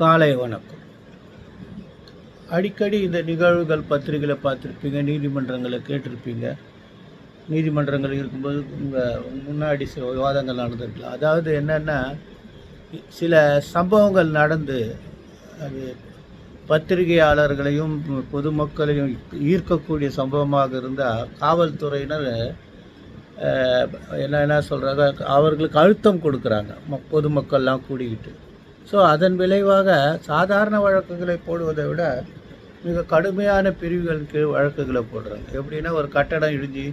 காலை வணக்கம். அடிக்கடி இந்த நிகழ்வுகள் பத்திரிகையில் பார்த்துருப்பீங்க நீதிமன்றங்களை கேட்டிருப்பீங்க. நீதிமன்றங்கள் இருக்கும்போது உங்கள் முன்னாடி சில விவாதங்கள் நடந்திருக்கலாம். அதாவது என்னென்னா சில சம்பவங்கள் நடந்து அது பத்திரிகையாளர்களையும் பொதுமக்களையும் ஈர்க்கக்கூடிய சம்பவமாக இருந்தால் காவல்துறையினர் என்ன என்ன சொல்கிறாங்க அவர்களுக்கு அழுத்தம் கொடுக்குறாங்க. ம- பொதுமக்கள்லாம் கூடிக்கிட்டு. ஸோ அதன் விளைவாக சாதாரண வழக்குகளை போடுவதை விட மிக கடுமையான பிரிவுகள் கீழ் வழக்குகளை போடுறாங்க. எப்படின்னா ஒரு கட்டடம் இடிஞ்சு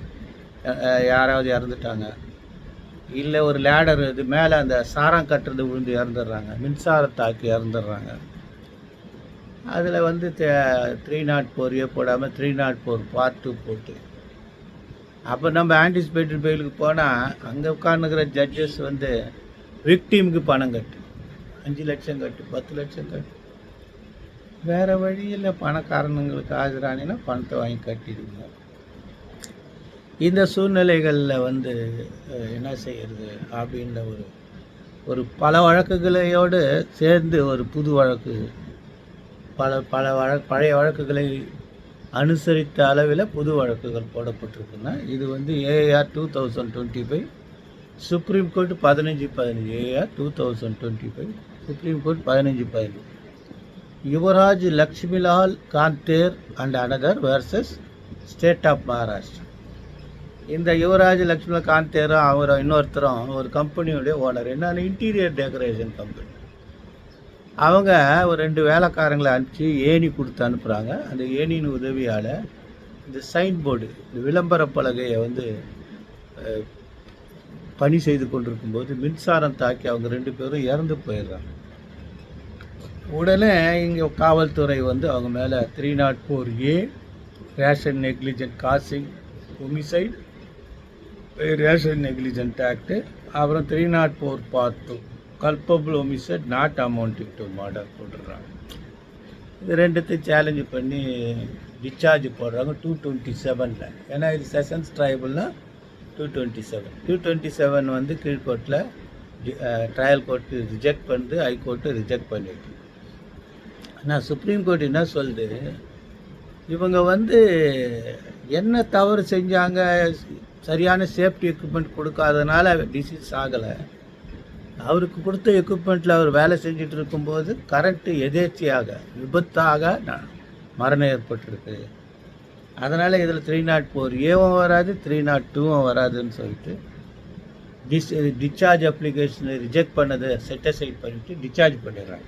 யாராவது இறந்துட்டாங்க. இல்லை ஒரு லேடர் இது மேலே அந்த சாரம் கட்டுறது விழுந்து இறந்துடுறாங்க. மின்சாரத்தாக்கி இறந்துடுறாங்க. அதில் வந்து த்ரீ நாட் ஃபோரையே போடாமல் three nought four part two போட்டு. அப்போ நம்ம ஆன்டிசிபேட்டட் பெயிலுக்கு போனால் அங்கே உட்காந்துக்கிற ஜட்ஜஸ் வந்து விக்டீமுக்கு பணம் கட்டு. அஞ்சு லட்சம் கட்டு பத்து லட்சம் கட்டு. வேறு வழியில் பணக்காரனுங்களுக்கு ஆஜரானினா பணத்தை வாங்கி கட்டிடுங்க. இந்த சூழ்நிலைகளில் வந்து என்ன செய்கிறது அப்படின்ற ஒரு ஒரு பல வழக்குகளையோடு சேர்ந்து ஒரு புது வழக்கு பல பல வழ பழைய வழக்குகளை அனுசரித்த அளவில் புது வழக்குகள் போடப்பட்டிருக்குன்னா இது வந்து AR two thousand twenty five supreme court பதினஞ்சு பதினஞ்சு AR two thousand twenty five supreme court பதினஞ்சு பதினஞ்சு Yuvraj Lakshmilal Kanther and another versus state of Maharashtra இந்த யுவராஜ் லக்ஷ்மிலால் காந்தேரும் அவர் இன்னொருத்தரும் ஒரு கம்பெனியுடைய ஓனர் என்னென்ன இன்டீரியர் டெக்கரேஷன் கம்பெனி அவங்க ஒரு ரெண்டு வேலைக்காரங்களை அனுப்பிச்சு ஏணி கொடுத்து அனுப்புகிறாங்க அந்த ஏணியின் உதவியால் இந்த சைன் போர்டு இந்த விளம்பர பலகையை வந்து பணி செய்து கொண்டிருக்கும் போது மின்சாரம் தாக்கி அவங்க ரெண்டு பேரும் இறந்து போயிடுறாங்க. உடனே இங்கே காவல்துறை வந்து அவங்க மேலே three nought four A rash and negligent causing homicide rash and negligent act அப்புறம் three nought four part two culpable homicide not amounting to murder போட்டுடுறாங்க. இது ரெண்டுத்தையும் சேலஞ்சு பண்ணி டிஸ்சார்ஜ் போடுறாங்க டூ டுவெண்ட்டி செவனில் ஏன்னா இது sessions ட்ரைபிள்னால் two twenty seven two twenty seven வந்து கீழ்கோர்ட்டில் ட்ரையல் கோர்ட்டு ரிஜெக்ட் பண்ணுது ஹைகோர்ட்டு ரிஜெக்ட் பண்ணிட்டு. ஆனால் சுப்ரீம் கோர்ட் என்ன சொல்லுது இவங்க வந்து என்ன தவறு செஞ்சாங்க சரியான சேஃப்டி எக்யூப்மெண்ட் கொடுக்காதனால டிசீஸ் ஆகலை. அவருக்கு கொடுத்த எக்யூப்மெண்ட்டில் அவர் வேலை செஞ்சுட்டு இருக்கும்போது கரண்ட்டு எதேச்சியாக விபத்தாக மரணம் ஏற்பட்டிருக்கு. அதனால் இதில் த்ரீ நாட் ஃபோர் ஏவும் வராது த்ரீ நாட் டூவும் வராதுன்னு சொல்லிட்டு டிஸ் டிஸ்சார்ஜ் அப்ளிகேஷனை ரிஜெக்ட் பண்ணதை செட்டசைட் பண்ணிவிட்டு டிஸ்சார்ஜ் பண்ணிடுறாங்க.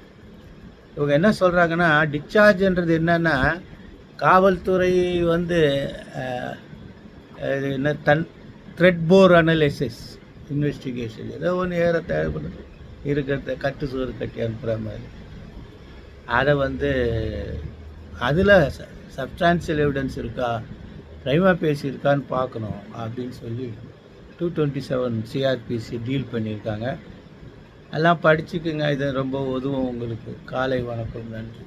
இவங்க என்ன சொல்கிறாங்கன்னா டிஸ்சார்ஜ்ன்றது என்னென்னா காவல்துறை வந்து என்ன தன் த்ரெட் போர் அனலைசிஸ் இன்வெஸ்டிகேஷன் ஏதோ ஒன்று ஏற தேவைப்படுது இருக்கிறத கட்டு சோறு கட்டி அனுப்புகிற மாதிரி. அதை வந்து அதில் சப்ஸ்டான்சியல் எவிடன்ஸ் இருக்கா? ப்ரைமா பேசி இருக்கான்னு பார்க்கணும் அப்படின்னு சொல்லி two twenty seven CrPC deal பண்ணியிருக்காங்க. எல்லாம் படிச்சுக்குங்க. இது ரொம்ப உதவும் உங்களுக்கு. காலை வணக்கம். நன்றி.